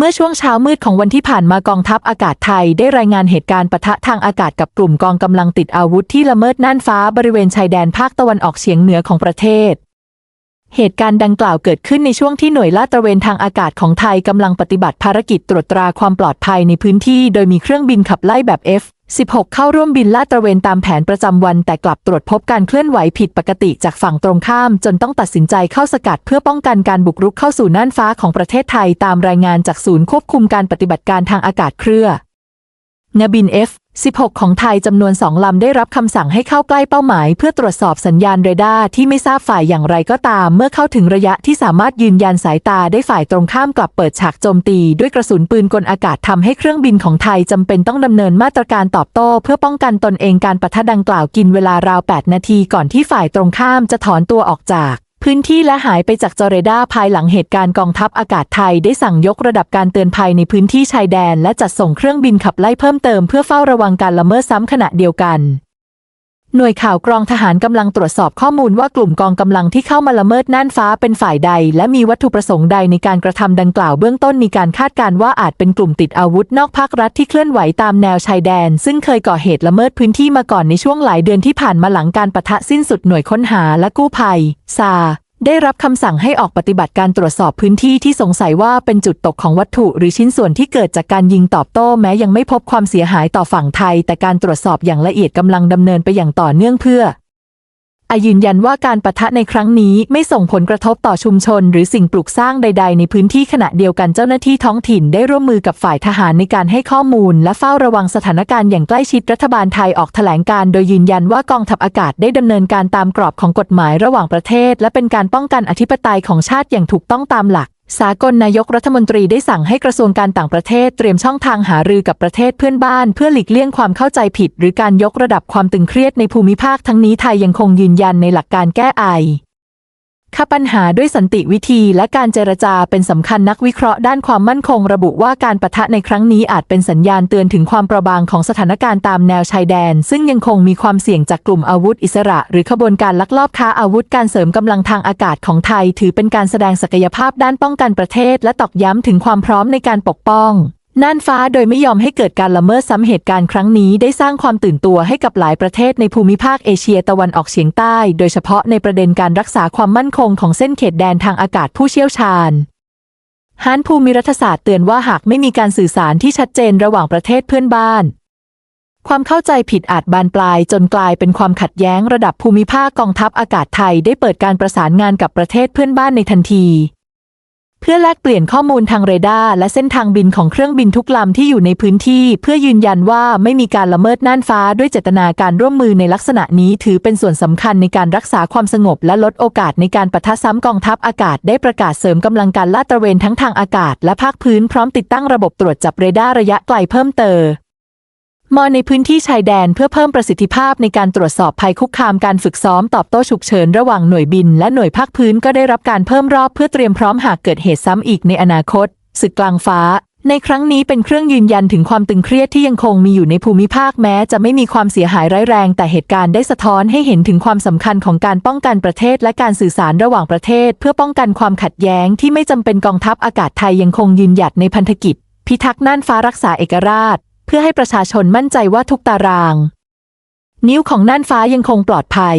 เมื่อช่วงเช้ามืดของวันที่ผ่านมากองทัพอากาศไทยได้รายงานเหตุการณ์ปะทะทางอากาศกับกลุ่มกองกำลังติดอาวุธที่ละเมิดน่านฟ้าบริเวณชายแดนภาคตะวันออกเฉียงเหนือของประเทศ เหตุการณ์ดังกล่าวเกิดขึ้นในช่วงที่หน่วยลาดตระเวนทางอากาศของไทยกำลังปฏิบัติภารกิจตรวจตราความปลอดภัยในพื้นที่ โดยมีเครื่องบินขับไล่แบบ 16 เข้าร่วมบินลาดตระเวนตามแผนประจำวัน แต่กลับตรวจพบการเคลื่อนไหวผิดปกติจากฝั่งตรงข้าม จนต้องตัดสินใจเข้าสกัดเพื่อป้องกันการบุกรุกเข้าสู่น่านฟ้าของประเทศไทยตามรายงานจากศูนย์ควบคุมการปฏิบัติการทางอากาศเครือ นบิน 16 ของไทยจำนวนสองลำได้รับคำสั่งให้เข้าใกล้เป้าหมาย เพื่อตรวจสอบสัญญาณเรดาร์ที่ไม่ทราบฝ่ายอย่างไรก็ตาม เมื่อเข้าถึงระยะที่สามารถยืนยันสายตาได้ฝ่ายตรงข้ามกลับเปิดฉากโจมตี ด้วยกระสุนปืนกลอากาศทำให้เครื่องบินของไทยจำเป็นต้องดำเนินมาตรการตอบโต้ เพื่อป้องกันตนเองการปะทะดังกล่าวกินเวลาราว 8 นาทีก่อนที่ฝ่ายตรงข้ามจะถอนตัวออกจาก พื้นที่และหายไปจากจอเรดาภายหลังเหตุการณ์กองทัพอากาศไทยได้สั่งยกระดับการเตือนภัยในพื้นที่ชายแดน และจัดส่งเครื่องบินขับไล่เพิ่มเติมเพื่อเฝ้าระวังการละเมิดซ้ำขณะเดียวกัน หน่วยข่าวกรองทหารกำลังตรวจสอบข้อมูลว่ากลุ่มกองกำลังที่เข้ามาละเมิดน่านฟ้าเป็นฝ่ายใด และมีวัตถุประสงค์ใดในการกระทำดังกล่าวเบื้องต้นมีการคาดการว่าอาจเป็นกลุ่มติดอาวุธนอกภาครัฐที่เคลื่อนไหวตามแนวชายแดน ซึ่งเคยก่อเหตุละเมิดพื้นที่มาก่อนในช่วงหลายเดือนที่ผ่านมาหลังการปะทะสิ้นสุดหน่วยค้นหาและกู้ภัยซา ได้รับคำสั่งให้ออกปฏิบัติการตรวจสอบพื้นที่ที่สงสัยว่าเป็นจุดตกของวัตถุหรือชิ้นส่วนที่เกิดจากการยิงตอบโต้แม้ยังไม่พบความเสียหายต่อฝั่งไทย แต่การตรวจสอบอย่างละเอียดกำลังดำเนินไปอย่างต่อเนื่องเพื่อ อายืนยันว่าการปะทะในครั้งนี้ไม่ส่งผลกระทบต่อชุมชน หรือสิ่งปลูกสร้างใด ๆ ในพื้นที่ขณะเดียวกันเจ้าหน้าที่ท้องถิ่นได้ร่วมมือกับฝ่ายทหารในการให้ข้อมูล และเฝ้าระวังสถานการณ์อย่างใกล้ชิดรัฐบาลไทยออกแถลงการ โดยยืนยันว่ากองทัพอากาศได้ดำเนินการตามกรอบของกฎหมายระหว่างประเทศ และเป็นการป้องกันอธิปไตยของชาติอย่างถูกต้องตามหลัก สากลนายกรัฐมนตรีได้สั่งให้กระทรวงการต่างประเทศเตรียมช่องทางหารือกับประเทศเพื่อนบ้าน เพื่อหลีกเลี่ยงความเข้าใจผิด หรือการยกระดับความตึงเครียดในภูมิภาคทั้งนี้ไทยยังคงยืนยันในหลักการแก้ไอ ค่าปัญหาด้วยสันติวิธีและการเจรจาเป็นสำคัญนักวิเคราะห์ด้านความมั่นคงระบุว่าการปะทะในครั้งนี้อาจเป็นสัญญาณเตือนถึงความเปราะบางของสถานการณ์ตามแนวชายแดน ซึ่งยังคงมีความเสี่ยงจากกลุ่มอาวุธอิสระ หรือขบวนการลักลอบค้าอาวุธการเสริมกำลังทางอากาศของไทย ถือเป็นการแสดงศักยภาพด้านป้องกันประเทศ และตอกย้ำถึงความพร้อมในการปกป้อง น่านฟ้าโดยไม่ยอมให้เกิดการละเมิดซ้ำเหตุการณ์ครั้งนี้ได้สร้างความตื่นตัวให้กับหลายประเทศในภูมิภาคเอเชียตะวันออกเฉียงใต้ โดยเฉพาะในประเด็นการรักษาความมั่นคงของเส้นเขตแดนทางอากาศผู้เชี่ยวชาญฮานภูมิรัฐศาสตร์เตือนว่าหากไม่มีการสื่อสารที่ชัดเจนระหว่างประเทศเพื่อนบ้าน ความเข้าใจผิดอาจบานปลายจนกลายเป็นความขัดแย้งระดับภูมิภาคกองทัพอากาศไทยได้เปิดการประสานงานกับประเทศเพื่อนบ้านในทันที พื่อแลกเปลี่ยนข้อมูลทางเรดาร์และเส้นทางบินของเครื่องบินทุกลำที่อยู่ในพื้นที่ เพื่อยืนยันว่าไม่มีการละเมิดน่านฟ้าด้วยเจตนาการร่วมมือในลักษณะนี้ถือเป็นส่วนสำคัญในการรักษาความสงบและลดโอกาสในการปะทะซ้ำกองทัพอากาศได้ประกาศเสริมกำลังการลาดตระเวนทั้งทางอากาศและภาคพื้นพร้อมติดตั้งระบบตรวจจับเรดาร์ระยะไกลเพิ่มเติม มอในพื้นที่ชายแดนเพื่อเพิ่มประสิทธิภาพในการตรวจสอบภัยคุกคามการฝึกซ้อมตอบโต้ฉุกเฉินระหว่างหน่วยบิน และหน่วยภาคพื้นก็ได้รับการเพิ่มรอบเพื่อเตรียมพร้อมหากเกิดเหตุซ้ำอีกในอนาคตศึกกลางฟ้า ในครั้งนี้เป็นเครื่องยืนยันถึงความตึงเครียดที่ยังคงมีอยู่ในภูมิภาคแม้ จะไม่มีความเสียหายร้ายแรง แต่เหตุการณ์ได้สะท้อนให้เห็นถึงความสำคัญของการป้องกันประเทศและการสื่อสารระหว่างประเทศ เพื่อป้องกันความขัดแย้งที่ไม่จำเป็นกองทัพอากาศไทยยังคงยืนหยัดในพันธกิจ พิทักษ์น่านฟ้ารักษาเอกราช เพื่อให้ประชาชนมั่นใจว่าทุกตาราง นิ้วของน่านฟ้ายังคงปลอดภัย